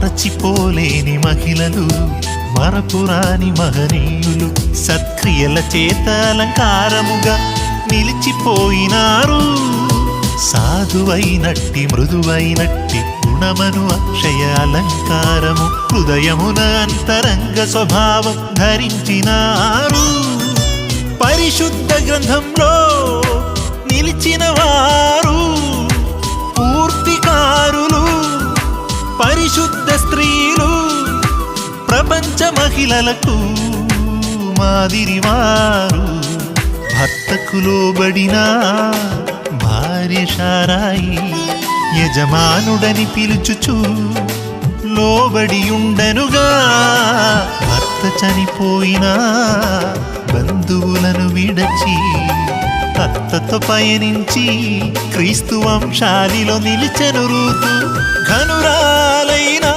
మరచిపోలేని మహిళలు మరపురాని మహనీయులు సత్క్రియల చేత అలంకారముగా నిలిచిపోయినారు. సాధువైనట్టి మృదువైనట్టి గుణమను అక్షయ అలంకారము హృదయమున అంతరంగ స్వభావం ధరించినారు. పరిశుద్ధ గ్రంథంలో నిలిచినవా పరిశుద్ధ స్త్రీలు ప్రపంచ మహిళలకు మాదిరివారు భర్తకు లోబడిన భార్య షారాయి యజమానుడని పిలుచుచు లోబడి ఉండనుగా భర్త చనిపోయినా బంధువులను విడచి అత్తతో పయనించి క్రీస్తు వంశాలిలో నిలిచెను రూతు. ఘనురాలైన